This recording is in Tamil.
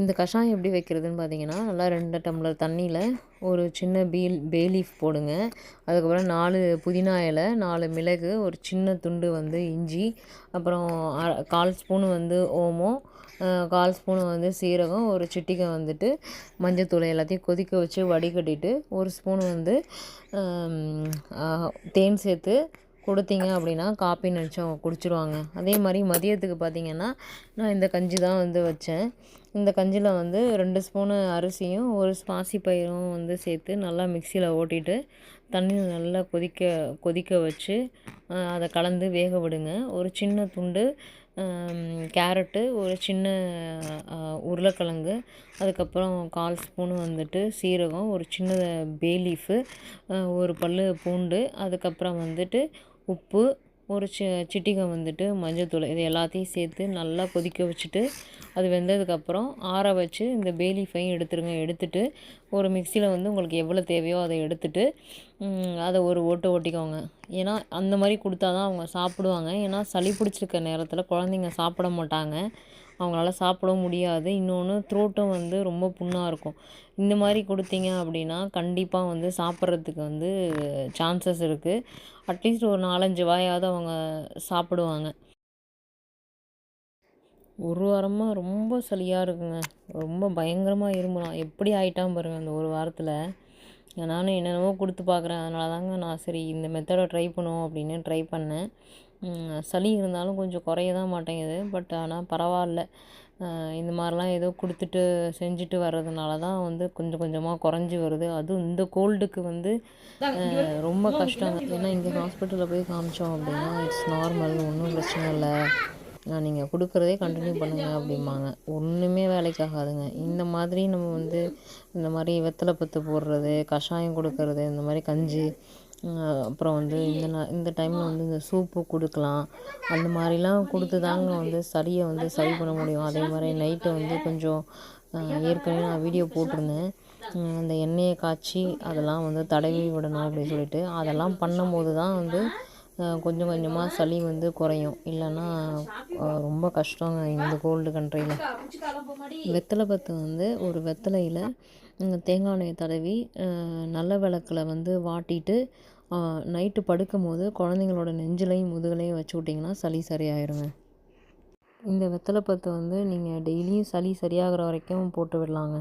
இந்த கஷாயம் எப்படி வைக்கிறதுன்னு பார்த்தீங்கன்னா நல்லா ரெண்டு டம்ளர் தண்ணியில் ஒரு சின்ன பீல் பே லீஃப் போடுங்க. அதுக்கப்புறம் நாலு புதினா இலை நாலு மிளகு ஒரு சின்ன துண்டு வந்து இஞ்சி அப்புறம் கால் ஸ்பூன் வந்து ஓமம் கால் ஸ்பூன் வந்து சீரகம் ஒரு சிட்டிக்கை வந்துட்டு மஞ்சத்தூள் எல்லாத்தையும் கொதிக்க வச்சு வடிகட்டிட்டு ஒரு ஸ்பூன் வந்து தேன் சேர்த்து கொடுத்தீங்க அப்படின்னா காப்பி நினச்சி அவங்க குடிச்சிருவாங்க. அதே மாதிரி மதியத்துக்கு பார்த்தீங்கன்னா நான் இந்த கஞ்சி தான் வந்து வச்சேன். இந்த கஞ்சியில் வந்து ரெண்டு ஸ்பூனு அரிசியும் ஒரு பாசி பயிரும் வந்து சேர்த்து நல்லா மிக்சியில் ஓட்டிட்டு தண்ணியில் நல்லா கொதிக்க கொதிக்க வச்சு அதை கலந்து வேக விடுங்க. ஒரு சின்ன துண்டு கேரட்டு ஒரு சின்ன உருளைக்கிழங்கு அதுக்கப்புறம் கால் ஸ்பூனு வந்துட்டு சீரகம் ஒரு சின்ன பே லீஃபு ஒரு பல் பூண்டு அதுக்கப்புறம் வந்துட்டு உப்பு ஒரு சி சிட்டிகை வந்துட்டு மஞ்சத்தூள் இது எல்லாத்தையும் சேர்த்து நல்லா கொதிக்க வச்சுட்டு அது வெந்ததுக்கப்புறம் ஆற வச்சு இந்த பேலிஃபையும் எடுத்துருங்க. எடுத்துட்டு ஒரு மிக்சியில் வந்து உங்களுக்கு எவ்வளோ தேவையோ அதை எடுத்துட்டு அதை ஒரு ஓட்டு ஓட்டிக்கோங்க. ஏன்னா அந்த மாதிரி கொடுத்தா தான் அவங்க சாப்பிடுவாங்க. ஏன்னா சளி பிடிச்சிருக்க நேரத்தில் குழந்தைங்க சாப்பிட மாட்டாங்க. அவங்களால சாப்பிடவும் முடியாது. இன்னொன்று த்ரோட்டும் வந்து ரொம்ப புண்ணாக இருக்கும். இந்த மாதிரி கொடுத்தீங்க அப்படின்னா கண்டிப்பாக வந்து சாப்பிட்றதுக்கு வந்து சான்சஸ் இருக்குது அட்லீஸ்ட் ஒரு நாலஞ்சு வாயாவது அவங்க சாப்பிடுவாங்க. ஒரு வாரமாக ரொம்ப சளியாக இருக்குங்க. ரொம்ப பயங்கரமாக இருமலாம் எப்படி ஆயிட்டான் பாருங்கள் அந்த ஒரு வாரத்தில். நானும் என்னென்னவோ கொடுத்து பார்க்குறேன். அதனால தாங்க நான் சரி இந்த மெத்தடை ட்ரை பண்ணுவோம் அப்படின்னு ட்ரை பண்ணேன். சளி இருந்தாலும் கொஞ்சம் குறைய தான் மாட்டேங்குது. பட் ஆனால் பரவாயில்ல. இந்த மாதிரிலாம் ஏதோ கொடுத்துட்டு செஞ்சுட்டு வர்றதுனால தான் வந்து கொஞ்சம் கொஞ்சமாக குறைஞ்சி வருது. அதுவும் இந்த கோல்டுக்கு வந்து ரொம்ப கஷ்டங்க ஏன்னா இங்கே ஹாஸ்பிட்டலில் போய் காமிச்சோம் அப்படின்னா இட்ஸ் நார்மல் ஒன்றும் பிரச்சனை இல்லை. நான் நீங்கள் கொடுக்குறதே கண்டினியூ பண்ணுங்க அப்படிம்பாங்க. ஒன்றுமே வேலைக்கு ஆகாதுங்க இந்த மாதிரி நம்ம வந்து இந்த மாதிரி வெத்தலை பத்து போடுறது கஷாயம் கொடுக்கறது இந்த மாதிரி கஞ்சி அப்புறம் வந்து இந்த ந- இந்த டைமில் வந்து இந்த சூப்பு கொடுக்கலாம். அந்த மாதிரிலாம் கொடுத்து தாங்க வந்து சளியை வந்து சரி பண்ண முடியும். அதே மாதிரி நைட்டை வந்து கொஞ்சம் ஏற்கனவே நான் வீடியோ போட்டிருந்தேன். அந்த எண்ணெயை காய்ச்சி அதெல்லாம் வந்து தடவி விடணும் அப்படின்னு சொல்லிட்டு அதெல்லாம் பண்ணும்போது தான் வந்து கொஞ்சம் கொஞ்சமாக சளி வந்து குறையும். இல்லைன்னா ரொம்ப கஷ்டங்க இந்த கோல்டு கண்ட்ரியில் வெத்தலை பத்து வந்து ஒரு வெத்தலையில் தேங்காய் எண்ணெயை தடவி நல்ல விளக்கில் வந்து வாட்டிட்டு நைட்டு படுக்கும்போது குழந்தைங்களோட நெஞ்சிலையும் முதுகலையும் வச்சு விட்டிங்கன்னா சளி சரியாயிருங்க. இந்த வெத்தலை பத்து வந்து நீங்கள் டெய்லியும் சளி சரியாகிற வரைக்கும் போட்டு விடலாங்க.